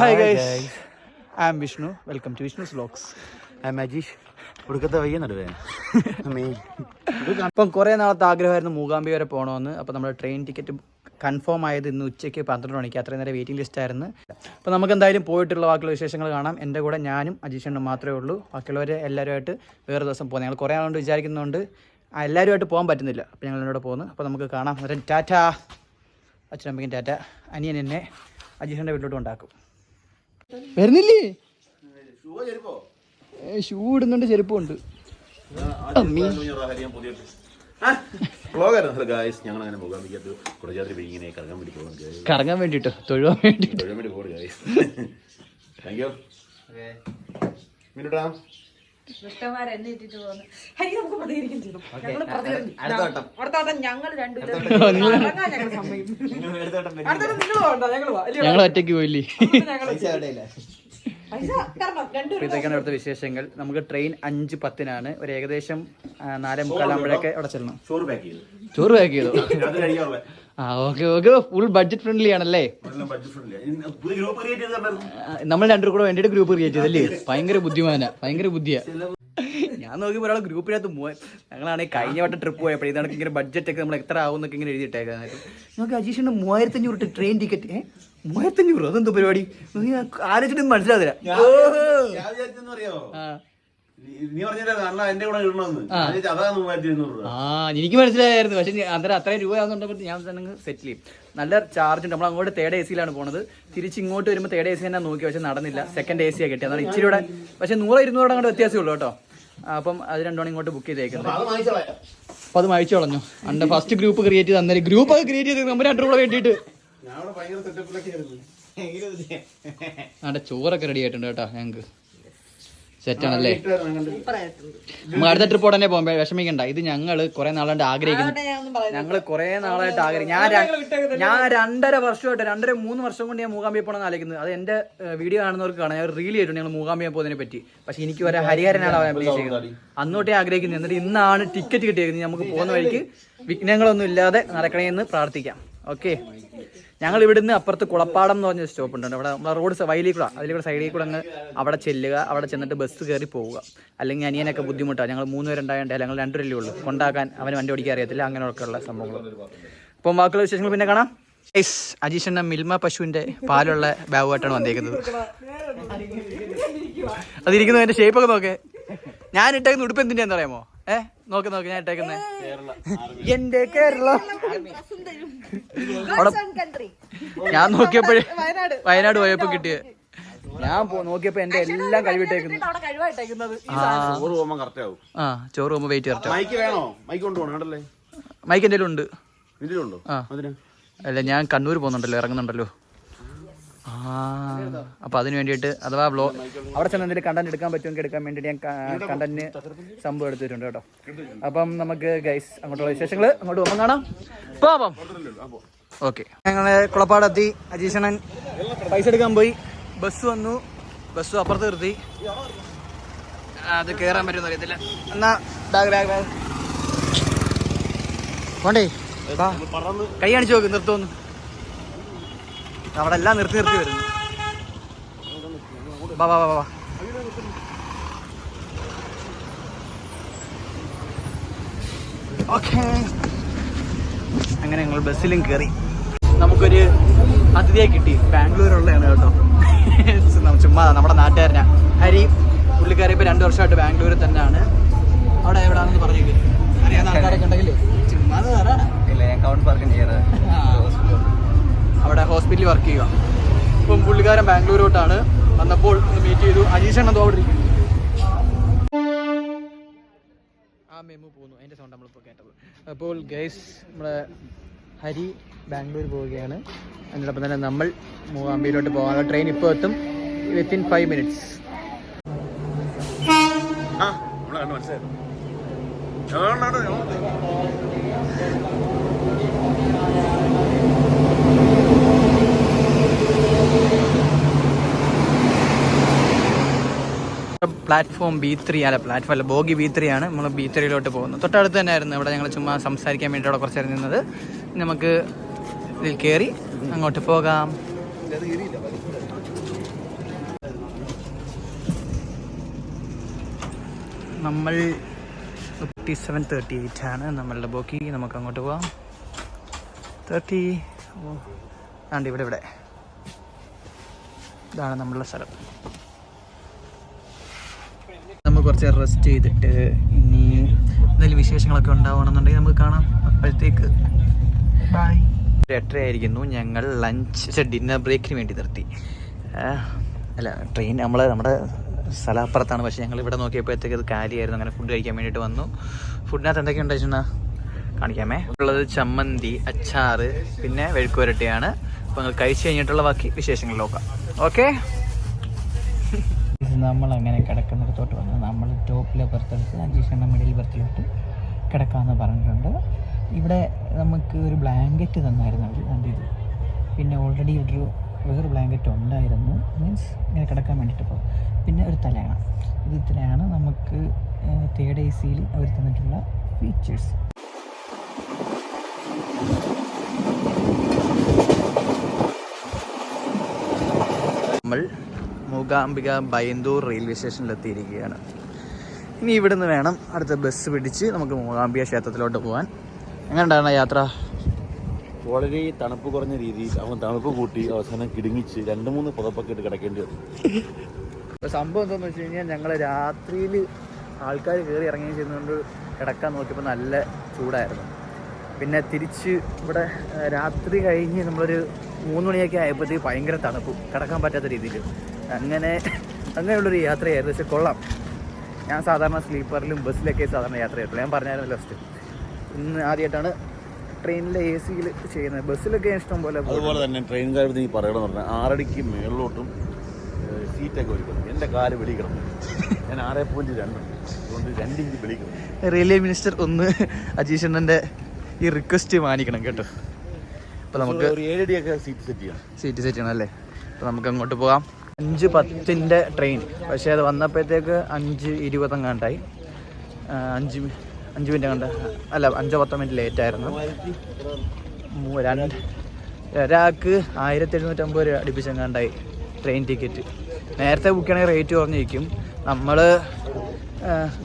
Hi guys I am Vishnu welcome to Vishnu's vlogs I Majeesh ഒടുക്കത്തെ വയ്യ നടുവേ. ഇപ്പം കുറേ നാളത്തെ ആഗ്രഹമായിരുന്നു മൂകാംബി വരെ പോകണമെന്ന്. അപ്പോൾ നമ്മുടെ ട്രെയിൻ ടിക്കറ്റ് കൺഫേം ആയത് ഇന്ന് ഉച്ചയ്ക്ക് പന്ത്രണ്ട് മണിക്ക്. അത്രയും നേരം വെയിറ്റിംഗ് ലിസ്റ്റ് ആയിരുന്നു. അപ്പോൾ നമുക്ക് എന്തായാലും പോയിട്ടുള്ള ബാക്കിയുള്ള വിശേഷങ്ങൾ കാണാം. എന്റെ കൂടെ ഞാനും അജീഷണ്ണും മാത്രമേ ഉള്ളൂ. ബാക്കിയുള്ളവരെ എല്ലാവരുമായിട്ട് വേറെ ദിവസം പോകുന്നത് ഞങ്ങൾ കുറേ ആളുകൊണ്ട് വിചാരിക്കുന്നുണ്ട്. എല്ലാവരുമായിട്ട് പോകാൻ പറ്റുന്നില്ല. അപ്പോൾ ഞങ്ങൾ എന്നോട് പോകുന്നു. അപ്പോൾ നമുക്ക് കാണാം. അന്നേരം ടാറ്റ. അച്ഛനമ്മയ്ക്കും ടാറ്റ. അനിയൻ എന്നെ അജീഷന്റെ വീട്ടിലോട്ട് ഉണ്ടാക്കും വരുന്നില്ലേ? ഷൂ ഇടുന്നുണ്ട് ചെരുപ്പുണ്ട്. കറങ്ങാൻ വേണ്ടിട്ടോ തൊഴുവാൻ വേണ്ടിട്ട് താങ്ക് യു മിനിട്ടാ ദുഷ്ടന്മാരെ എന്നെ ഇട്ടിട്ട് പോകുന്നു ഹരി നമുക്ക് പ്രതികരിക്കും ചെയ്തു. ഞങ്ങൾ രണ്ടുപേരും ഇറങ്ങാൻ ഞങ്ങൾ സമ്മതിക്കും. അടുത്ത വട്ടം നിങ്ങൾ പോകണ്ട, ഞങ്ങൾ പോവാം. അല്ലയോ? ഞങ്ങൾ ഒറ്റയ്ക്ക് പോയില്ലേ? രണ്ടുപേരും ഇതൊക്കെയാണ് ഇവിടുത്തെ വിശേഷങ്ങൾ. നമുക്ക് ട്രെയിൻ അഞ്ച് പത്തിനാണ്. ഒരു ഏകദേശം നാലേ മുക്കാലാകുമ്പോഴൊക്കെ അവിടെ ചെല്ലണം. ചോറ് പാക്ക് ചെയ്തു. ചോറ് പാക്ക് ചെയ്തു? ആ okay okay full budget friendly ആണല്ലേ? നമ്മൾ രണ്ടു കൂടെ വേണ്ടിയിട്ട് ഗ്രൂപ്പ് ക്രിയേറ്റ് ചെയ്തല്ലേ ഭയങ്കര ബുദ്ധിമാന ഭയങ്കര ബുദ്ധിയാ. ഞാൻ നോക്കിയപ്പോൾ ഒരാൾ ഗ്രൂപ്പിനകത്ത് പോയി ഞങ്ങളാണെങ്കിൽ കഴിഞ്ഞ വട്ടം ട്രിപ്പ് പോയപ്പോൾ ഇതാണ് ഇങ്ങനെ ബഡ്ജറ്റ് ഒക്കെ നമ്മൾ എത്ര ആവും എന്നൊക്കെ ഇങ്ങനെ എഴുതിയിട്ടേക്കാൻ നോക്കി അജീഷിന്റെ മൂവായിരത്തി അഞ്ഞൂറ് ട്രെയിൻ ടിക്കറ്റ് ഏഹ് മൂവായിരത്തി അഞ്ഞൂറ് അതെന്തോ പരിപാടി? ആലോചിച്ചിട്ട് മനസ്സിലാവില്ല. എനിക്ക് മനസ്സിലായിരുന്നു പക്ഷെ അന്നേരം അത്രയും രൂപയാകുന്നുണ്ടെങ്കിൽ ഞാൻ തന്നെ സെറ്റിൽ ചെയ്യും. നല്ല ചാർജ് ഉണ്ട്. നമ്മൾ അങ്ങോട്ട് തേർഡ് എ സിയിലാണ് പോണത്. തിരിച്ച് ഇങ്ങോട്ട് വരുമ്പോൾ തേർഡ് എ സി തന്നെ നോക്കി. പക്ഷെ നടന്നില്ല. സെക്കൻഡ് എ സി കിട്ടി അതാണ് ഇച്ചിരി കൂടെ പക്ഷെ നൂറ് ഇരുന്നൂറ് അങ്ങോട്ട് വ്യത്യാസമുള്ളൂ കേട്ടോ. അപ്പം അത് രണ്ടോണം ഇങ്ങോട്ട് ബുക്ക് ചെയ്തേക്കുന്നത്. അപ്പൊ അത് മായിച്ചു കളഞ്ഞു. അണ്ട് ഫസ്റ്റ് ഗ്രൂപ്പ് ക്രിയേറ്റ് ചെയ്ത് അന്നേരം ഗ്രൂപ്പ് ഒക്കെ ക്രിയേറ്റ് ചെയ്ത് നമ്മൾ രണ്ടു കൂടെ വേണ്ടിയിട്ട് അവിടെ ചോറൊക്കെ റെഡി ആയിട്ടുണ്ട് കേട്ടോ ഞങ്ങൾക്ക് സെറ്റ് ആണല്ലേ? ഇട്ടായിരുന്നു സൂപ്പറായിട്ടുണ്ട്. നമ്മൾ അടുത്ത ട്രിപ്പ് ഉടനെ പോകുമ്പോ വിഷമിക്കണ്ട. ഇത് ഞങ്ങൾ കുറെ നാളായിട്ട് ആഗ്രഹിക്കുന്നു. ഞങ്ങൾ കുറെ നാളായിട്ട് ആഗ്രഹിക്കുന്നു ഞാൻ ഞാൻ രണ്ടര വർഷമായിട്ട് രണ്ടര മൂന്ന് വർഷം കൊണ്ട് ഞാൻ മൂകാംബിയെ പോകണമെന്ന് ആലോചിക്കുന്നത് അത് എന്റെ വീഡിയോ കാണുന്നവർക്ക് കാണാൻ ഞാൻ റീൽ ചെയ്തിട്ടുണ്ട് ഞങ്ങൾ മൂകാംബിയെ പോകുന്നതിനെ പറ്റി. പക്ഷെ എനിക്ക് വരെ ഹരിഹരനാണ് അവൻ അന്നോട്ടേ ആഗ്രഹിക്കുന്നത് എന്നിട്ട് ഇന്നാണ് ടിക്കറ്റ് കിട്ടിയിരിക്കുന്നത് നമുക്ക് പോകുന്ന വഴിക്ക് വിഘ്നങ്ങളൊന്നും ഇല്ലാതെ നടക്കണേ എന്ന് പ്രാർത്ഥിക്കാം. ഓക്കെ ഞങ്ങൾ ഇവിടുന്ന് അപ്പുറത്ത് കുളപ്പാടം എന്ന് പറഞ്ഞ സ്റ്റോപ്പ് ഉണ്ട് അവിടെ നമ്മളെ റോഡ് വയലിൽ കൂടെ അതിൽ കൂടെ സൈഡിൽ കൂടെ അങ്ങ് അവിടെ ചെല്ലുക അവിടെ ചെന്നിട്ട് ബസ് കയറി പോവുക. അല്ലെങ്കിൽ അനിയനൊക്കെ ബുദ്ധിമുട്ടാണ് ഞങ്ങൾ മൂന്ന് പേരുണ്ടായതുകൊണ്ട് ഞങ്ങൾ രണ്ടുപേരല്ലേ ഉള്ളൂ. കൊണ്ടാക്കാൻ അവന് വണ്ടി ഓടിക്കാൻ അറിയത്തില്ല. അങ്ങനെയൊക്കെ ഉള്ള സംഭവങ്ങൾ അപ്പം ബാക്കിയുള്ള വിശേഷങ്ങൾ പിന്നെ കാണാം. ഐസ് അജീഷ് എന്ന മിൽമ പശുവിന്റെ പാലുള്ള ബാഗുമായിട്ടാണ് വന്നേക്കുന്നത്. ഷേപ്പ് ഒക്കെ നോക്കേ. ഞാൻ ഇട്ടേക്കുന്ന ഉടുപ്പ് എന്തിന്റെ അറിയാമോ? ഏ? നോക്ക് നോക്ക് ഞാൻ ഇട്ടേക്കുന്നത് എന്റെ കേരളം. ഞാൻ നോക്കിയപ്പോഴേ വയനാട്. വയനാട് പോയപ്പോ കിട്ടിയ. ഞാൻ നോക്കിയപ്പോ എന്റെ എല്ലാം കഴിവിട്ടേക്കുന്നു ആ. ചോറ് പോകുമ്പോ വെയിറ്റ് കറക്റ്റ് മൈക്ക് വേണോ? മൈക്ക് കൊണ്ടുപോകണം കണ്ടല്ലേ? മൈക്ക് എന്തെങ്കിലും ഉണ്ട്. അല്ല ഞാൻ കണ്ണൂർ പോകുന്നുണ്ടല്ലോ ഇറങ്ങുന്നുണ്ടല്ലോ. അപ്പൊ അതിന് വേണ്ടിയിട്ട് അഥവാ ബ്ലോ അവിടെ ചെന്ന് എന്തെങ്കിലും കണ്ടന്റ് എടുക്കാൻ പറ്റുമെങ്കിൽ എടുക്കാൻ വേണ്ടിയിട്ട് ഞാൻ കണ്ടന്റ് സംഭവം എടുത്തിട്ടുണ്ട് കേട്ടോ. അപ്പം നമുക്ക് ഗൈസ് അങ്ങോട്ടുള്ള വിശേഷങ്ങൾ അങ്ങോട്ട് പോകുമ്പോൾ കാണാം. പോവാം ഓക്കെ. ഞങ്ങൾ കുളപ്പാടെത്തി അജീഷണൻ പൈസ എടുക്കാൻ പോയി. ബസ് വന്നു. ബസ് അപ്പുറത്ത് നിർത്തി. അത് കേറാൻ പറ്റുമെന്ന് അറിയത്തില്ല. എന്നാ ബാഗ് ബാഗ് ബാഗ്. വേണ്ടേ കൈ കാണിച്ചു നോക്ക് നിർത്തുമെന്ന് അവിടെ എല്ലാം നിർത്തി നിർത്തി വരുന്നു അങ്ങനെ ഞങ്ങൾ ബസ്സിലും കയറി നമുക്കൊരു അതിഥിയെ കിട്ടി. ബാംഗ്ലൂരുള്ളതാണ് കേട്ടോ. ചുമ്മാ നമ്മുടെ നാട്ടുകാരനാ. ഹരി പുള്ളിക്കാരി ഇപ്പോൾ രണ്ട് വർഷമായിട്ട് ബാംഗ്ലൂരിൽ തന്നെയാണ്. അവിടെ എവിടെയാണെന്ന് പറഞ്ഞു അറിയാവുന്ന ആൾക്കാരൊക്കെ ഉണ്ടെങ്കിൽ ചുമ്മാ ഞാൻ കൗണ്ട് പാർക്കിംഗ് ആ. അവിടെ ഹോസ്പിറ്റലിൽ വർക്ക് ചെയ്യുക. ഇപ്പം പുള്ളിക്കാരൻ ബാംഗ്ലൂരോട്ടാണ്. വന്നപ്പോൾ മീറ്റ് ചെയ്തു. അജീഷ് എന്തോ അവിടെ ഇരിക്കുന്നു. ആ മെമ്മു പോകുന്നു അതിന്റെ സൗണ്ട് നമ്മളിപ്പോൾ കേട്ടത്. അപ്പോൾ ഗൈസ് നമ്മുടെ ഹരി ബാംഗ്ലൂർ പോവുകയാണ്. അതിനോടൊപ്പം തന്നെ നമ്മൾ മൂവാമ്പിയിലോട്ട് പോകാനുള്ള ട്രെയിൻ ഇപ്പോൾ എത്തും. വിത്തിൻ ഫൈവ് മിനിറ്റ്സ് ആ നമ്മളെ പ്ലാറ്റ്ഫോം ബി ത്രീ അല്ല പ്ലാറ്റ്ഫോം അല്ല ബോഗി ബി ത്രീ ആണ് നമ്മൾ ബി ത്രീയിലോട്ട് പോകുന്നത്. തൊട്ടടുത്ത് തന്നെ ആയിരുന്നു ഇവിടെ ഞങ്ങൾ ചുമ്മാ സംസാരിക്കാൻ വേണ്ടി അവിടെ കുറച്ച് നിന്നത്. നമുക്ക് ഇതിൽ കയറി അങ്ങോട്ട് പോകാം. നമ്മൾ ഫിഫ്റ്റി സെവൻ തേർട്ടി എയ്റ്റ് ആണ്. നമ്മളുടെ ബോക്കി നമുക്ക് അങ്ങോട്ട് പോവാം തേർട്ടി ഓ ആണ്ട് ഇവിടെ ഇവിടെ. ഇതാണ് നമ്മളുടെ സ്ഥലം. കുറച്ച് റെസ്റ്റ് ചെയ്തിട്ട് ഇനി എന്തെങ്കിലും വിശേഷങ്ങളൊക്കെ ഉണ്ടാവുകയാണെന്നുണ്ടെങ്കിൽ നമുക്ക് കാണാം. അപ്പോഴത്തേക്ക്. ബൈ എട്ടര ആയിരിക്കുന്നു ഞങ്ങൾ ലഞ്ച് ഡിന്നർ ബ്രേക്കിന് വേണ്ടി നിർത്തി. അല്ല ട്രെയിൻ നമ്മൾ നമ്മുടെ സ്ഥലപ്പുറത്താണ്. പക്ഷേ ഞങ്ങൾ ഇവിടെ നോക്കിയപ്പോഴത്തേക്ക് അത് കാലിയായിരുന്നു. അങ്ങനെ ഫുഡ് കഴിക്കാൻ വേണ്ടിയിട്ട് വന്നു. ഫുഡിനകത്ത് എന്തൊക്കെയുണ്ട് വെച്ചാൽ കാണിക്കാമേ. ഉള്ളത് ചമ്മന്തി അച്ചാറ് പിന്നെ വെഴുക്കുവരട്ടിയാണ്. അപ്പോൾ നിങ്ങൾ കഴിച്ച് കഴിഞ്ഞിട്ടുള്ള ബാക്കി വിശേഷങ്ങൾ നോക്കാം. ഓക്കെ നമ്മൾ അങ്ങനെ കിടക്കുന്നിടത്തോട്ട് വന്ന് നമ്മൾ ടോപ്പിലെ ബർത്തെടുത്ത് അഞ്ചീഷണ്ണ മിഡിൽ ബർത്തിലോട്ട് കിടക്കാമെന്ന് പറഞ്ഞിട്ടുണ്ട്. ഇവിടെ നമുക്ക് ഒരു ബ്ലാങ്കറ്റ് തന്നായിരുന്നു അവർ അതിന്റെ ഇത് പിന്നെ ഓൾറെഡി ഇവിടെ ഒരു വേറെ ബ്ലാങ്കറ്റ് ഉണ്ടായിരുന്നു. മീൻസ് ഇങ്ങനെ കിടക്കാൻ വേണ്ടിയിട്ട് പോകും പിന്നെ ഒരു തലയാണ്. ഇത് ഇത്രയാണ് നമുക്ക് തേർഡ് എ സിയിൽ അവർ തന്നിട്ടുള്ള ഫീച്ചേഴ്സ് നമ്മൾ മൂകാംബിക ബൈന്ദൂർ റെയിൽവേ സ്റ്റേഷനിൽ എത്തിയിരിക്കുകയാണ് ഇനി ഇവിടുന്ന് വേണം അടുത്ത ബസ് പിടിച്ച് നമുക്ക് മൂകാംബിക ക്ഷേത്രത്തിലോട്ട് പോകാൻ എങ്ങനെയുണ്ടാണ് യാത്ര? വളരെ തണുപ്പ് കുറഞ്ഞ രീതിയിൽ അവൻ തണുപ്പ് കൂട്ടി അവസാനം കിടുങ്ങിച്ച് രണ്ട് മൂന്ന് പുതപ്പൊക്കെ ഇട്ട് കിടക്കേണ്ടി വന്നു. സംഭവം എന്താണെന്ന് വെച്ച് കഴിഞ്ഞാൽ ഞങ്ങൾ രാത്രിയിൽ ആൾക്കാർ കയറി ഇറങ്ങുകയും ചെയ്യുന്നതുകൊണ്ട് കിടക്കാൻ നോക്കിയപ്പോൾ നല്ല ചൂടായിരുന്നു. പിന്നെ തിരിച്ച് ഇവിടെ രാത്രി കഴിഞ്ഞ് നമ്മളൊരു മൂന്ന് മണിയൊക്കെ ആയപ്പോഴത്തേക്ക് ഭയങ്കര തണുപ്പ്. കിടക്കാൻ പറ്റാത്ത രീതിയിൽ അങ്ങനെ അങ്ങനെയുള്ളൊരു യാത്രയായിരുന്നു. പക്ഷെ കൊള്ളാം. ഞാൻ സാധാരണ സ്ലീപ്പറിലും ബസ്സിലൊക്കെ സാധാരണ യാത്ര ചെയ്തിട്ടുള്ളൂ ഞാൻ പറഞ്ഞായിരുന്നു ലാസ്റ്റ് ഇന്ന് ആദ്യമായിട്ടാണ് ട്രെയിനിലെ എ സിയിൽ ചെയ്യുന്നത്. ബസ്സിലൊക്കെ ഇഷ്ടം പോലെ അതുപോലെ തന്നെ ട്രെയിൻ കാര്യത്തിൽ നീ പറയണമെന്ന് പറഞ്ഞാൽ ആറടിക്ക് മേളിലോട്ടും സീറ്റൊക്കെ ഒരുക്കണം എന്റെ കാൽ വെളിക്കണം. ഞാൻ ആറേ പോയിന്റ് രണ്ടുണ്ട് അതുകൊണ്ട് രണ്ടിഞ്ച് വെളിക്കണം. റെയിൽവേ മിനിസ്റ്റർ ഒന്ന് അജീഷ് അണ്ണന്റെ ഈ റിക്വസ്റ്റ് മാനിക്കണം കേട്ടോ. അപ്പോൾ നമുക്ക് ഒരു ഏഴടിയൊക്കെ സീറ്റ് സെറ്റ് ചെയ്യണം. സീറ്റ് സെറ്റ് ചെയ്യണം അല്ലേ? അപ്പോൾ നമുക്ക് അങ്ങോട്ട് പോകാം. അഞ്ച് പത്തിന്റെ ട്രെയിൻ പക്ഷേ അത് വന്നപ്പോഴത്തേക്ക് അഞ്ച് ഇരുപത്തങ്ങാണ്ടായി ആ, അഞ്ച് അഞ്ച് മിനിറ്റ് കണ്ട അല്ല അഞ്ചോ പത്തോ മിനിറ്റ് ലേറ്റായിരുന്നു രണ്ട് ഒരാൾക്ക് ആയിരത്തി എഴുന്നൂറ്റമ്പത് രൂപ അടുപ്പിച്ചെങ്ങാണ്ടായി ട്രെയിൻ ടിക്കറ്റ് നേരത്തെ ബുക്ക് ചെയ്യണമെങ്കിൽ റേറ്റ് കുറഞ്ഞിരിക്കും. നമ്മൾ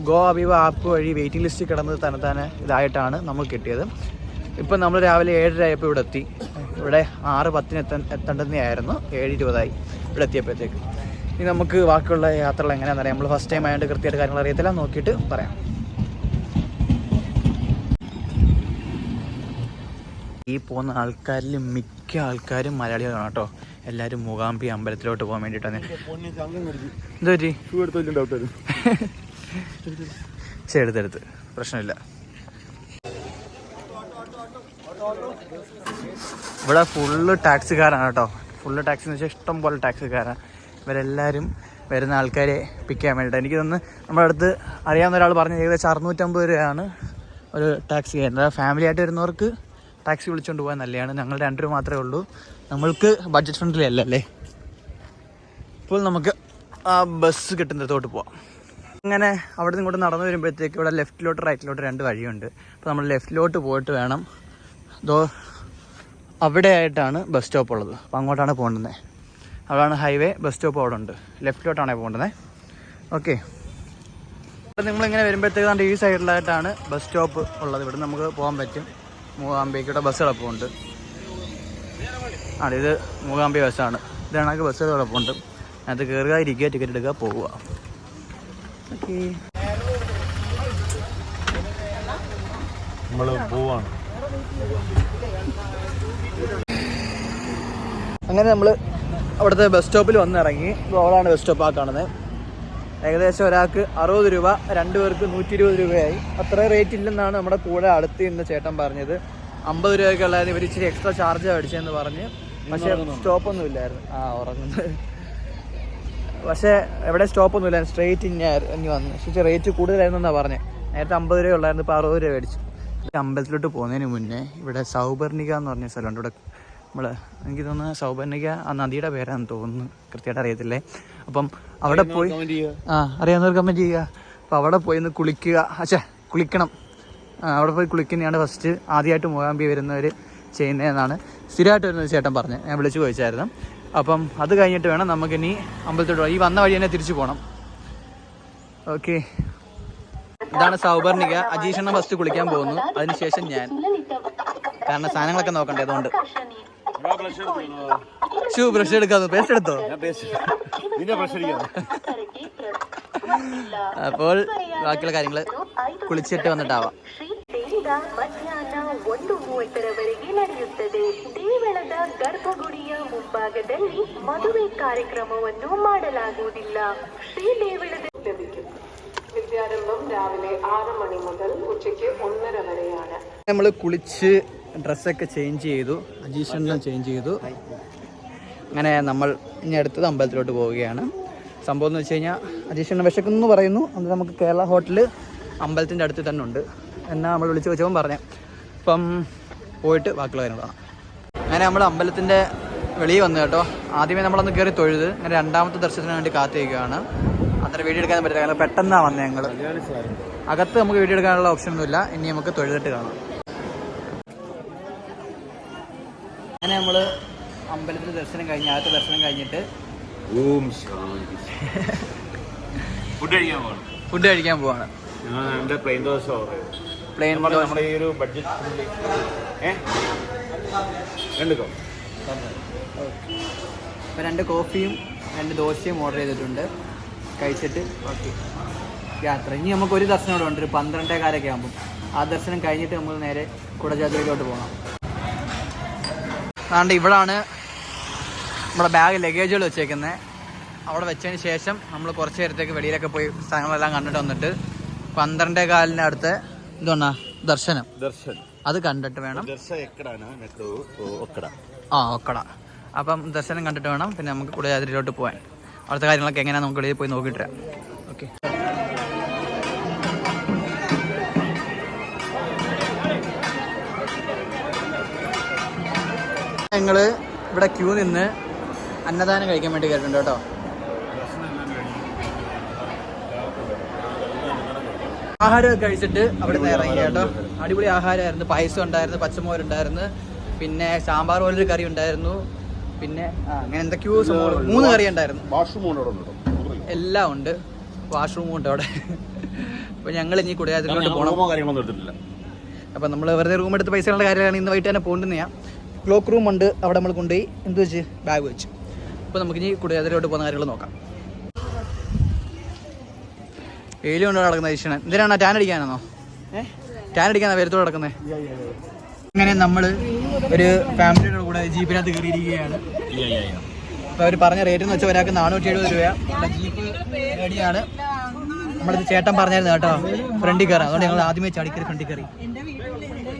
ഗോ അബീവ ആപ്പ് വഴി വെയിറ്റിംഗ് ലിസ്റ്റ് കിടന്നത് തന്നെത്താനെ ഇതായിട്ടാണ് നമുക്ക് കിട്ടിയത്. ഇപ്പം നമ്മൾ രാവിലെ ഏഴര ആയപ്പോൾ ഇവിടെ എത്തി. ഇവിടെ ആറ് പത്തിന് എത്ത എത്തേണ്ടതായിരുന്നു ഏഴ് ഇരുപതായി. ഇവിടെ എത്തിയപ്പോഴത്തേക്ക്. ഇനി നമുക്ക് ബാക്കിയുള്ള യാത്രകൾ എങ്ങനെയാണെന്ന് അറിയാം. നമ്മൾ ഫസ്റ്റ് ടൈം ആയതുകൊണ്ട് കൃത്യമായിട്ട് കാര്യങ്ങൾ അറിയത്തില്ല. നോക്കിയിട്ട് പറയാം. ഈ പോകുന്ന ആൾക്കാരിൽ മിക്ക ആൾക്കാരും മലയാളികളാണ് കേട്ടോ. എല്ലാവരും മൂകാംബി അമ്പലത്തിലോട്ട് പോകാൻ വേണ്ടിയിട്ടാണ്. എന്താ പറ്റി ഷൂ എടുത്തതിലും ഡൗട്ട് വരും ശരി എടുത്തെടുത്ത് പ്രശ്നമില്ല ഇവിടെ ഫുള്ള് ടാക്സിക്കാരാണ് കേട്ടോ. ഫുള്ള് ടാക്സി എന്ന് വെച്ചാൽ ഇഷ്ടം പോലെ ടാക്സിക്കാരാണ് ഇവരെല്ലാവരും വരുന്ന ആൾക്കാരെ പിക്ക് ചെയ്യാൻ വേണ്ടിയിട്ട്. എനിക്ക് തോന്നുന്നു നമ്മുടെ അടുത്ത് അറിയാവുന്ന ഒരാൾ പറഞ്ഞ ഏകദേശം അറുന്നൂറ്റമ്പത് രൂപയാണ് ഒരു ടാക്സി കയറുന്നത്. ഫാമിലി ആയിട്ട് വരുന്നവർക്ക് ടാക്സി വിളിച്ചുകൊണ്ട് പോകാൻ നല്ലതാണ് ഞങ്ങൾ രണ്ടുപേർ മാത്രമേ ഉള്ളൂ. നമ്മൾക്ക് ബഡ്ജറ്റ് ഫ്രണ്ട്ലി അല്ലല്ലേ ഇപ്പോൾ നമുക്ക് ആ ബസ് കിട്ടുന്നിടത്തോട്ട് പോവാം. അങ്ങനെ അവിടെ നിന്ന് ഇങ്ങോട്ട് നടന്നു വരുമ്പോഴത്തേക്ക് ഇവിടെ ലെഫ്റ്റിലോട്ട് റൈറ്റിലോട്ട് രണ്ട് വഴിയുണ്ട്. അപ്പോൾ നമ്മൾ ലെഫ്റ്റിലോട്ട് പോയിട്ട് വേണം. ദോ അവിടെ ആയിട്ടാണ് ബസ് സ്റ്റോപ്പ് ഉള്ളത്. അപ്പോൾ അങ്ങോട്ടാണ് പോകേണ്ടത്. അവിടെയാണ് ഹൈവേ ബസ് സ്റ്റോപ്പ് അവിടെ ഉണ്ട്. ലെഫ്റ്റിലോട്ടാണ് പോകേണ്ടത്. ഓക്കെ അപ്പോൾ നിങ്ങളിങ്ങനെ വരുമ്പോഴത്തേക്ക് നമ്മുടെ ഈ സൈഡിലായിട്ടാണ് ബസ് സ്റ്റോപ്പ് ഉള്ളത്. ഇവിടെ നമുക്ക് പോകാൻ പറ്റും. മൂകാംബിയൊക്കെ ബസ് കിടപ്പുണ്ട് ആ ഇത് മൂകാംബി ബസ്സാണ് ഇത് കണക്ക് ബസ് കിടപ്പുണ്ട് അതിനകത്ത് കയറുക ഇരിക്കുക ടിക്കറ്റ് എടുക്കുക പോവുക. ഓക്കെ നമ്മൾ പോവാണ്. അങ്ങനെ നമ്മൾ അവിടുത്തെ ബസ് സ്റ്റോപ്പിൽ വന്നിറങ്ങി. റോഡാണ് ബസ് സ്റ്റോപ്പ് ആ കാണുന്നത് ഏകദേശം ഒരാൾക്ക് അറുപത് രൂപ രണ്ടു പേർക്ക് നൂറ്റി ഇരുപത് രൂപയായി. അത്ര റേറ്റ് ഇല്ലെന്നാണ് നമ്മുടെ കൂടെ അടുത്ത് ഇന്ന് ചേട്ടൻ പറഞ്ഞത്. അമ്പത് രൂപയൊക്കെ ഉള്ളതായത് ഇവർ ഇച്ചിരി എക്സ്ട്രാ ചാർജ് അടിച്ചതെന്ന് പറഞ്ഞ്. പക്ഷേ സ്റ്റോപ്പൊന്നും ഇല്ലായിരുന്നു. ആ ഉറങ്ങുന്നത് പക്ഷേ എവിടെ സ്റ്റോപ്പൊന്നും ഇല്ലായിരുന്നു. സ്ട്രേറ്റ് ഇനി ഇനി വന്നു. പക്ഷേ റേറ്റ് കൂടുതലായിരുന്നെന്നാണ് പറഞ്ഞത് നേരത്തെ അമ്പത് രൂപ ഉള്ളായിരുന്നു ഇപ്പോൾ അറുപത് രൂപ മേടിച്ചു അമ്പലത്തിലോട്ട് പോകുന്നതിന് മുന്നേ ഇവിടെ സൗബർണിക എന്ന് പറഞ്ഞ സ്ഥലമുണ്ട്. ഇവിടെ നമ്മൾ എനിക്ക് തോന്നുന്നു സൗപർണിക ആ നദിയുടെ പേരാണെന്ന് തോന്നുന്നു. കൃത്യമായിട്ട് അറിയത്തില്ലേ? അപ്പം അവിടെ പോയി ആ അറിയാവുന്നവർ കമന്റ് ചെയ്യുക. അപ്പോൾ അവിടെ പോയി ഒന്ന് കുളിക്കുക. അച്ഛാ കുളിക്കണം. അവിടെ പോയി കുളിക്കുന്നതാണ് ഫസ്റ്റ് ആദ്യമായിട്ട് മൂകാംബി വരുന്നവർ ചെയ്യുന്നതെന്നാണ് സ്ഥിരമായിട്ട് വരുന്ന ചേട്ടൻ പറഞ്ഞ് ഞാൻ വിളിച്ചു ചോദിച്ചായിരുന്നു. അപ്പം അത് കഴിഞ്ഞിട്ട് വേണം നമുക്കിനി അമ്പലത്തോട്ട്. ഈ വന്ന വഴി തന്നെ തിരിച്ചു പോകണം. ഓക്കെ. ഇതാണ് സൗപർണിക അജീഷണ്ണ ഫസ്റ്റ് കുളിക്കാൻ പോകുന്നു. അതിനുശേഷം ഞാൻ. കാരണം സാധനങ്ങളൊക്കെ നോക്കണ്ടേ അതുകൊണ്ട്. ഷൂ ബ്രഷ് എടുക്കാന്ന് പേസ്റ്റ് എടുത്തോ ഞാൻ പേശി നിന്നെ പ്രഷരിക്കുന്നു അപ്പോൾ ബാക്കിയുള്ള കാര്യങ്ങൾ കുളിച്ചിട്ട് വന്നിട്ടാവാം ಶ್ರೀ ಮಧ್ಯಾಹ್ನ ಒಂದು ಮೂವತ್ತರವರೆಗೆ ನಡೆಯುತ್ತದೆ ದೇವಳದ ಗರ್ಭಗುಡಿಯ ಮುಂಭಾಗದಲ್ಲಿ ಮದುವೆ ಕಾರ್ಯಕ್ರಮವನ್ನು ಮಾಡಲಾಗುವುದಿಲ್ಲ ಶ್ರೀ ದೇವಳದ ലഭിക്കും വിദ്യാരംഭം രാവിലെ ആറ് മണി മുതൽ ഉച്ചയ്ക്ക് ഒന്നര വരെയാണ് നമ്മൾ കുളിച്ച് ഡ്രസ്സൊക്കെ ചേഞ്ച് ചെയ്തു അജീഷണ്ണും ചേഞ്ച് ചെയ്തു. അങ്ങനെ നമ്മൾ ഇനി അടുത്തത് അമ്പലത്തിലോട്ട് പോവുകയാണ്. സംഭവം എന്ന് വെച്ച് കഴിഞ്ഞാൽ അജീഷണ്ണ എന്ന് പറയുന്നു. അത് നമുക്ക് കേരള ഹോട്ടൽ അമ്പലത്തിന്റെ അടുത്ത് തന്നെ ഉണ്ട്. എന്നാ നമ്മൾ വിളിച്ച് വെച്ചപ്പോൾ പറഞ്ഞേ. അപ്പം പോയിട്ട് ബാക്കിയുള്ള കാര്യങ്ങളാണ് അങ്ങനെ നമ്മൾ അമ്പലത്തിന്റെ വെളിയിൽ വന്നു കേട്ടോ. ആദ്യമേ നമ്മളൊന്ന് കയറി തൊഴുത് അങ്ങനെ രണ്ടാമത്തെ ദർശനത്തിന് വേണ്ടി കാത്തിരിക്കുകയാണ്. അത്ര വീഡിയോ എടുക്കാൻ പറ്റില്ല. കാരണം പെട്ടെന്നാണ് വന്നത് ഞങ്ങൾ അകത്ത് നമുക്ക് വീഡിയോ എടുക്കാനുള്ള ഓപ്ഷൻ ഒന്നുമില്ല. ഇനി നമുക്ക് തൊഴുതിട്ട് കാണാം. അങ്ങനെ നമ്മൾ അമ്പലത്തിൽ ദർശനം കഴിഞ്ഞ് ആദ്യത്തെ ദർശനം കഴിഞ്ഞിട്ട് ഓം ശാന്തി. ഫുഡ് കഴിക്കാൻ പോകണം ഫുഡ് കഴിക്കാൻ പോവാണ്. പ്ലെയിൻ ദോശ ഓർഡർ പ്ലെയിൻ നമ്മുടെ നമ്മുടെ ഈ ഒരു ബഡ്ജറ്റ് രണ്ട് കോഫിയും രണ്ട് ദോശയും ഓർഡർ ചെയ്തിട്ടുണ്ട്. കഴിച്ചിട്ട് ഓക്കെ യാത്ര. ഇനി നമുക്ക് ഒരു ദർശനം ഇവിടെ ഉണ്ട്. ഒരു പന്ത്രണ്ടേ കാലൊക്കെ ആകുമ്പോൾ ആ ദർശനം കഴിഞ്ഞിട്ട് നമ്മൾ നേരെ കുടജാത്രയിലോട്ട് പോകണം അതുകൊണ്ട് ഇവിടാണ് നമ്മുടെ ബാഗ് ലഗേജുകൾ വെച്ചേക്കുന്നത് അവിടെ വെച്ചതിന് ശേഷം നമ്മൾ കുറച്ച് നേരത്തേക്ക് വെളിയിലൊക്കെ പോയി സ്ഥലങ്ങളെല്ലാം കണ്ടിട്ട് വന്നിട്ട് പന്ത്രണ്ടേ കാലിന് അടുത്ത് എന്തുകൊണ്ടാ ദർശനം. ദർശനം. അത് കണ്ടിട്ട് വേണം. ആ ഒക്കട. അപ്പം ദർശനം കണ്ടിട്ട് വേണം പിന്നെ നമുക്ക് കുടജാതിരിയിലോട്ട് പോകാൻ അവിടുത്തെ കാര്യങ്ങളൊക്കെ എങ്ങനെയാ നമുക്ക് വെളിയിൽ പോയി നോക്കിയിട്ട് വരാം. ഓക്കെ ഞങ്ങൾ ഇവിടെ ക്യൂ നിന്ന് അന്നദാനം കഴിക്കാൻ വേണ്ടി കയറിയിട്ടുണ്ട് കേട്ടോ. ആഹാരമൊക്കെ കഴിച്ചിട്ട് അവിടെ നിന്ന് ഇറങ്ങി കേട്ടോ. അടിപൊളി ആഹാരമായിരുന്നു. പായസം ഉണ്ടായിരുന്നു പച്ചമോരുണ്ടായിരുന്നു പിന്നെ സാമ്പാർ പോലൊരു കറി ഉണ്ടായിരുന്നു. പിന്നെ അങ്ങനെ എന്തൊക്കെയോ സംഭവം മൂന്ന് കറി ഉണ്ടായിരുന്നു. എല്ലാം ഉണ്ട്. വാഷ്റൂമും ഉണ്ട് അവിടെ. അപ്പോൾ ഞങ്ങൾ ഇനി കുടയാതിലോട്ട് പോകണം അപ്പം നമ്മൾ വെറുതെ റൂം എടുത്ത് പൈസകളുടെ കാര്യമാണ് ഇന്ന് വൈകിട്ട് തന്നെ പോകേണ്ടത് ഞാൻ ക്ലോക്ക് റൂം ഉണ്ട്. അവിടെ നമ്മൾ കൊണ്ടുപോയി എന്ത് വെച്ച്? ബാഗ് വെച്ച്. അപ്പോൾ നമുക്ക് ഇനി കുടയാതിലോട്ട് പോകുന്ന കാര്യങ്ങൾ നോക്കാം. വെയിൽ കൊണ്ട് നടക്കുന്ന ഈശ്വരൻ. എന്തിനാണ്? ടാൻ അടിക്കാനാണോ? ടാൻ അടിക്കാനാ പേരത്തോട് നടക്കുന്നത് അങ്ങനെ നമ്മൾ ഒരു ഫാമിലിയുടെ കൂടെ ജീപ്പിനകത്ത് കയറിയിരിക്കുകയാണ്. അപ്പോൾ അവർ പറഞ്ഞ റേറ്റ് എന്ന് വെച്ചാൽ ഒരാൾക്ക് നാനൂറ്റി എഴുപത് രൂപ നമ്മുടെ ജീപ്പ് റെഡിയാണ്. നമ്മളത് ചേട്ടൻ പറഞ്ഞായിരുന്നു കേട്ടോ. ഫ്രണ്ടിൽ കയറാം. അതുകൊണ്ട് ഞങ്ങൾ ആദ്യമേ ചാടിക്കറി ഫ്രണ്ടിൽ കയറി.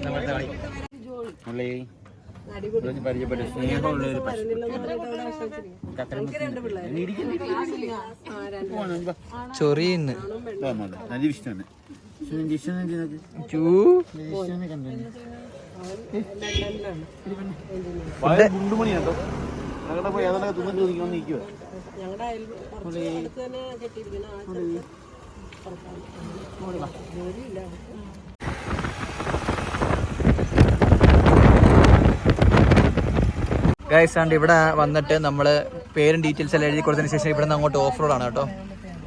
നമ്മളത്തെ കളി പരിചയപ്പെട്ട സ്നേഹമുള്ള ഒരു ചൊറിയുന്നു ചൂ ഗുണ്ടുമണി കേട്ടോ ഞങ്ങളുടെ ഗൈസ് ആണ്ട് ഇവിടെ വന്നിട്ട് നമ്മൾ പേരും ഡീറ്റെയിൽസ് എല്ലാം എഴുതി കൊടുത്തതിന് ശേഷം ഇവിടെ നിന്ന് അങ്ങോട്ട് ഓഫ് റോഡാണ് കേട്ടോ.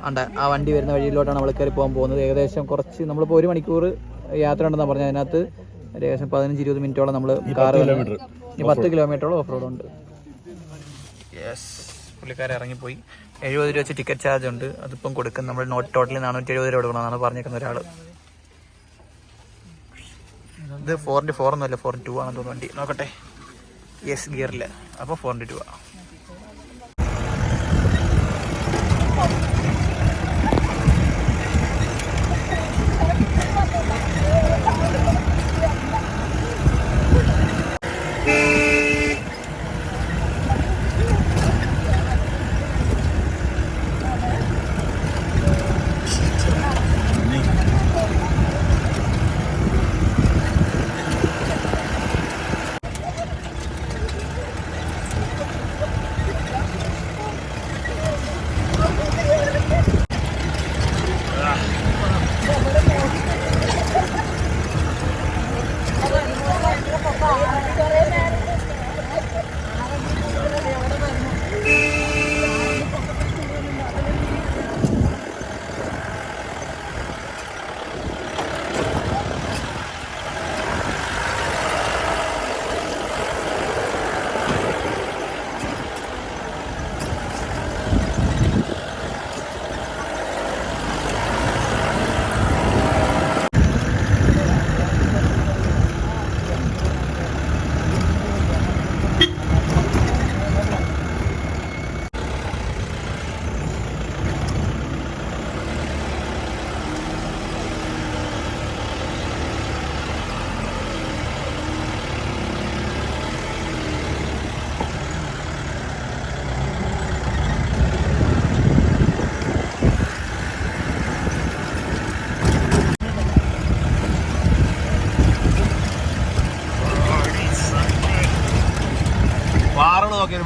ആണ്ട് ആ വണ്ടി വരുന്ന വഴിയിലോട്ടാണ് നമ്മൾ കയറി പോകാൻ പോകുന്നത്. ഏകദേശം കുറച്ച് നമ്മളിപ്പോൾ ഒരു മണിക്കൂർ യാത്ര ഉണ്ടെന്ന് പറഞ്ഞാൽ അതിനകത്ത് ഏകദേശം പതിനഞ്ച് ഇരുപത് മിനിറ്റോളം നമ്മൾ കാർ ഈ പത്ത് കിലോമീറ്ററോളം ഓഫ് റോഡ് ഉണ്ട്. യെസ് പുള്ളിക്കാരെ ഇറങ്ങിപ്പോയി. എഴുപത് രൂപ വെച്ച് ടിക്കറ്റ് ചാർജ് ഉണ്ട്. അതിപ്പം കൊടുക്കും നമ്മൾ നോട്ട് ടോട്ടലി നാനൂറ്റി എഴുപത് രൂപ കൊടുക്കണമെന്നാണ് പറഞ്ഞേക്കുന്ന ഒരാൾ ഇത് ഫോറിന്റെ ഫോർ ഒന്നുമല്ല ഫോർ ടു ആണെന്ന് തോന്നുന്നു വണ്ടി. നോക്കട്ടെ. യെസ് ഗിയറിൽ അപ്പോൾ ഫോർ ഹൺഡ്രഡ് ആ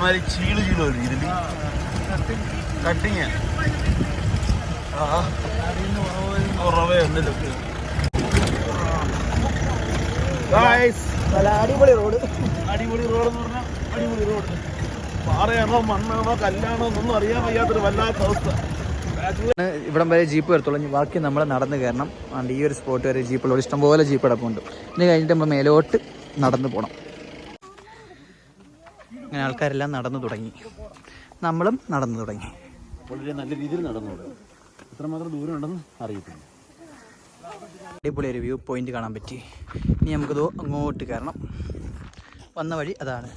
ഒരുമാതിരി ചീൾ ചീൾ വരും. ഇതിൽ കട്ടിങ് കുറവേ അടിപൊളി റോഡ്. അടിപൊളി റോഡ് എന്ന് പറഞ്ഞാൽ അടിപൊളി റോഡ്. പാറയാണോ മണ്ണാണോ കല്ലാണോ എന്നൊന്നും അറിയാൻ വയ്യാത്തൊരു വല്ലാത്ത അവസ്ഥ. ഇവിടം വരെ ജീപ്പ് വരത്തുള്ളൂ. ഇനി ബാക്കി നമ്മൾ നടന്ന് കയറണം. അതുകൊണ്ട് ഈ ഒരു സ്പോട്ട് വരെ ജീപ്പുള്ള ഇഷ്ടംപോലെ ജീപ്പ് കിടപ്പുണ്ട്. ഇത് കഴിഞ്ഞിട്ട് നമ്മൾ മേലോട്ട് നടന്നു പോകണം അങ്ങനെ ആൾക്കാരെല്ലാം നടന്നു തുടങ്ങി. നമ്മളും നടന്നു തുടങ്ങി. വളരെ നല്ല രീതിയിൽ നടന്നോളൂ എത്രമാത്രം ദൂരം ഉണ്ടെന്ന് അറിയത്തില്ല. അടിപൊളി ഒരു വ്യൂ പോയിന്റ് കാണാൻ പറ്റി. ഇനി നമുക്കത് അങ്ങോട്ട് കയറണം. വന്ന വഴി അതാണ്.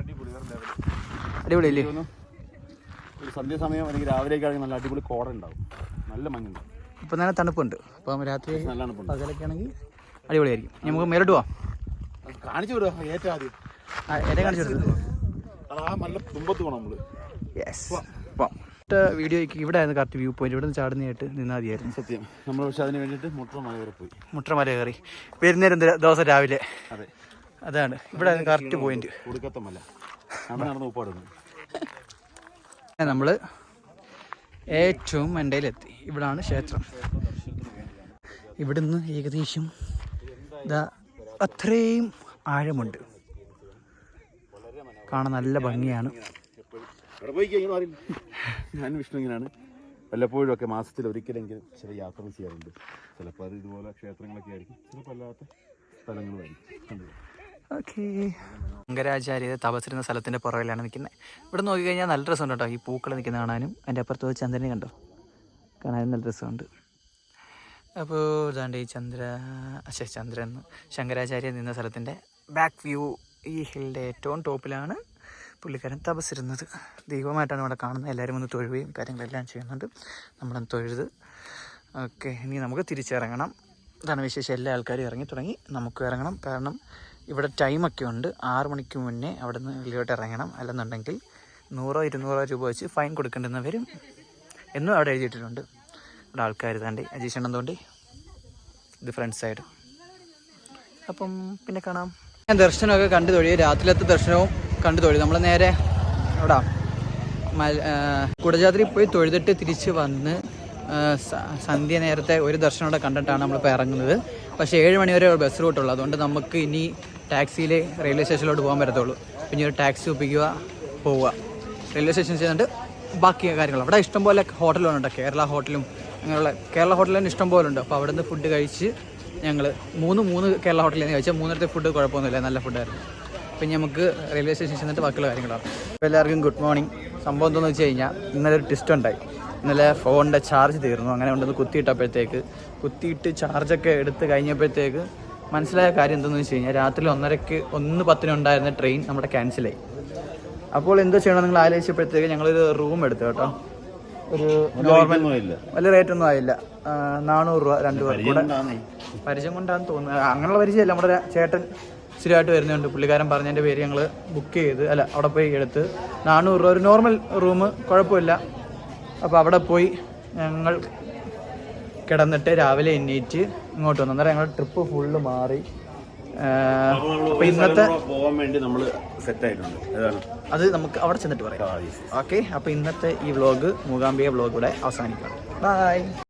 അടിപൊളി വേറെ അടിപൊളി അല്ലേ? ഒരു സന്ധ്യാസമയം അല്ലെങ്കിൽ രാവിലേക്കാണെങ്കിൽ നല്ല അടിപൊളി കോട ഉണ്ടാവും. നല്ല മഞ്ഞുണ്ടാവും ഇപ്പം നല്ല തണുപ്പുണ്ട്. അപ്പം രാത്രി പകലൊക്കെ ആണെങ്കിൽ അടിപൊളിയായിരിക്കും. നമുക്ക് മേലോട്ട് പോവാം. കാണിച്ചു വിടുക ഏറ്റവും ആദ്യം. എന്നെ കാണിച്ചു നമ്മൾ. യെസ് വീഡിയോയ്ക്ക് ഇവിടെ ആയിരുന്നു കറക്റ്റ് വ്യൂ പോയിന്റ് ഇവിടെ നിന്ന് ചാടുന്നതായിട്ട് നിന്നാൽ മതിയായിരുന്നു. സത്യം. നമ്മൾ പക്ഷെ അതിന് വേണ്ടിട്ട് മുട്ടമല കയറി പോയി. മുട്ടമല കയറി. വരുന്നേരം ദിവസം രാവിലെ? അതെ. അതാണ്. ഇവിടെ കറക്റ്റ് പോയിന്റ് നമ്മൾ നടന്ന് ഉപ്പാടുന്നു. നമ്മൾ ഏറ്റവും മണ്ടയിലെത്തി. ഇവിടാണ് ക്ഷേത്രം. ഇവിടുന്ന് ഏകദേശം ഇതാ അത്രയും ആഴമുണ്ട്. കാണാൻ നല്ല ഭംഗിയാണ്. ഞാൻ വിഷ്ണു ഇങ്ങനെയാണ്. വല്ലപ്പോഴും ഒക്കെ മാസത്തിൽ ഒരിക്കലെങ്കിലും ചില യാത്രകൾ ചെയ്യാറുണ്ട്. ചിലപ്പോൾ അത് ഇതുപോലെ ക്ഷേത്രങ്ങളൊക്കെ ആയിരിക്കും. ചിലപ്പോൾ അല്ലാത്ത സ്ഥലങ്ങളുമായിരിക്കും? ഓക്കെ. ശങ്കരാചാര്യ തപസ്സിരുന്ന സ്ഥലത്തിന്റെ പുറകിലാണ് നിൽക്കുന്നത്. ഇവിടെ നോക്കിക്കഴിഞ്ഞാൽ നല്ല രസമുണ്ട് കേട്ടോ. ഈ പൂക്കൾ നിൽക്കുന്ന കാണാനും അതിന്റെ അപ്പുറത്ത് ചന്ദ്രനെ കണ്ടോ? കാണാനും നല്ല രസമുണ്ട്. അപ്പോൾ ഇതാണ്ട് ഈ ചന്ദ്ര അശ്ശേ ചന്ദ്രൻ ശങ്കരാചാര്യ നിന്ന സ്ഥലത്തിന്റെ ബാക്ക് വ്യൂ ഈ ഹില്ലിന്റെ ഏറ്റവും ടോപ്പിലാണ് പുള്ളിക്കാരൻ തപസ്സിരുന്നത്. ദൈവമായിട്ടാണ് ഇവിടെ കാണുന്നത്. എല്ലാവരും ഒന്ന് തൊഴുകയും കാര്യങ്ങളെല്ലാം ചെയ്യുന്നുണ്ട്. നമ്മളൊന്ന് തൊഴുത്. ഓക്കെ ഇനി നമുക്ക് തിരിച്ചിറങ്ങണം. ഇതാണ് വിശേഷം. എല്ലാ ആൾക്കാരും ഇറങ്ങി തുടങ്ങി. നമുക്ക് ഇറങ്ങണം. കാരണം ഇവിടെ ടൈമൊക്കെ ഉണ്ട്. ആറ് മണിക്ക് മുന്നേ അവിടെ നിന്ന് ഉള്ളിലോട്ട് ഇറങ്ങണം. അല്ലെന്നുണ്ടെങ്കിൽ നൂറോ ഇരുന്നൂറോ രൂപ വെച്ച് ഫൈൻ കൊടുക്കേണ്ടെന്ന് വരും എന്നും അവിടെ എഴുതിയിട്ടുണ്ട് ഇവിടെ ആൾക്കാർ താണ്ടി അജീഷ് എണ്ണം തോണ്ടി. ഇത് ഫ്രണ്ട് സൈഡ് അപ്പം പിന്നെ കാണാം. ഞാൻ ദർശനമൊക്കെ കണ്ടു തൊഴി രാത്രിയിലത്തെ ദർശനവും കണ്ടു തൊഴി നമ്മൾ നേരെ എവിടാ കുടജാദ്രി പോയി തൊഴുതിട്ട് തിരിച്ച് വന്ന് സന്ധ്യ നേരത്തെ ഒരു ദർശനം കൂടെ കണ്ടിട്ടാണ് നമ്മളിപ്പോൾ ഇറങ്ങുന്നത്. പക്ഷേ ഏഴ് മണി വരെ ബസ് റൂട്ടുള്ളൂ അതുകൊണ്ട് നമുക്ക് ഇനി ടാക്സിയിൽ റെയിൽവേ സ്റ്റേഷനിലോട്ട് പോകാൻ പറ്റത്തുള്ളൂ. പിന്നെ ഒരു ടാക്സി ഒപ്പിക്കുക പോവുക. റെയിൽവേ സ്റ്റേഷനിൽ ചെന്നിട്ട് ബാക്കി കാര്യങ്ങൾ അവിടെ ഇഷ്ടംപോലെ ഹോട്ടലുകളുണ്ട്. കേരള ഹോട്ടലും അങ്ങനെയുള്ള കേരള ഹോട്ടലിന് ഇഷ്ടംപോലെ ഉണ്ട് അപ്പോൾ അവിടെ നിന്ന് ഫുഡ് കഴിച്ച് ഞങ്ങൾ മൂന്ന് മൂന്ന് കേരള ഹോട്ടലിൽ നിന്ന് കഴിച്ചാൽ മൂന്നിടത്തെ ഫുഡ് കുഴപ്പമൊന്നുമില്ല. നല്ല ഫുഡായിരുന്നു പിന്നെ നമുക്ക് റെയിൽവേ സ്റ്റേഷനിൽ ചെന്നിട്ട് ബാക്കിയുള്ള കാര്യങ്ങളാണ് അപ്പോൾ എല്ലാവർക്കും ഗുഡ് മോർണിംഗ് സംഭവം എന്താണെന്ന് വെച്ച് കഴിഞ്ഞാൽ ഇന്നലെ ഒരു ട്വിസ്റ്റ് ഉണ്ടായി. ഇന്നലെ ഫോണിന്റെ ചാർജ് തീർന്നു. അങ്ങനെ ഉണ്ടെന്ന് കുത്തിയിട്ടപ്പോഴത്തേക്ക് കുത്തിയിട്ട് ചാർജൊക്കെ എടുത്ത് കഴിഞ്ഞപ്പോഴത്തേക്ക് മനസ്സിലായ കാര്യം എന്തെന്ന് വെച്ച് കഴിഞ്ഞാൽ രാത്രി ഒന്നരയ്ക്ക് ഒന്ന് പത്തിനുണ്ടായിരുന്ന ട്രെയിൻ നമ്മുടെ ക്യാൻസലായി അപ്പോൾ എന്താ ചെയ്യണം നിങ്ങൾ ആലോചിച്ചപ്പോഴത്തേക്ക് ഞങ്ങളൊരു റൂം എടുത്തു കേട്ടോ. ഒരു നോർമൽ വലിയ റേറ്റ് ഒന്നും ആയില്ല. നാനൂറ് രൂപ രണ്ട് പേർ കൂടെ? പരിചയം കൊണ്ടാന്ന് തോന്നുന്നത് അങ്ങനെയുള്ള പരിചയമല്ല. നമ്മുടെ ചേട്ടൻ സ്ഥിരമായിട്ട് വരുന്നുണ്ട് പുള്ളിക്കാരൻ പറഞ്ഞതിന്റെ പേര് ഞങ്ങൾ ബുക്ക് ചെയ്ത് അല്ല അവിടെ പോയി എടുത്ത്. നാനൂറ് രൂപ. ഒരു നോർമൽ റൂം കുഴപ്പമില്ല. അപ്പോൾ അവിടെ പോയി ഞങ്ങൾ കിടന്നിട്ട് രാവിലെ എണ്ണീറ്റ് ഇങ്ങോട്ട് വന്നു. അന്നേരം ഞങ്ങൾ ട്രിപ്പ് ഫുള്ള് മാറി. അപ്പോൾ ഇന്നത്തെ പോകാൻ വേണ്ടി നമ്മൾ സെറ്റ് ആയിട്ടുണ്ട്. അത് നമുക്ക് അവിടെ ചെന്നിട്ട് പറയാം. ഓക്കെ അപ്പോൾ ഇന്നത്തെ ഈ വ്ളോഗ് മൂകാംബിക വ്ളോഗ് ഇവിടെ അവസാനിക്കണം ബൈ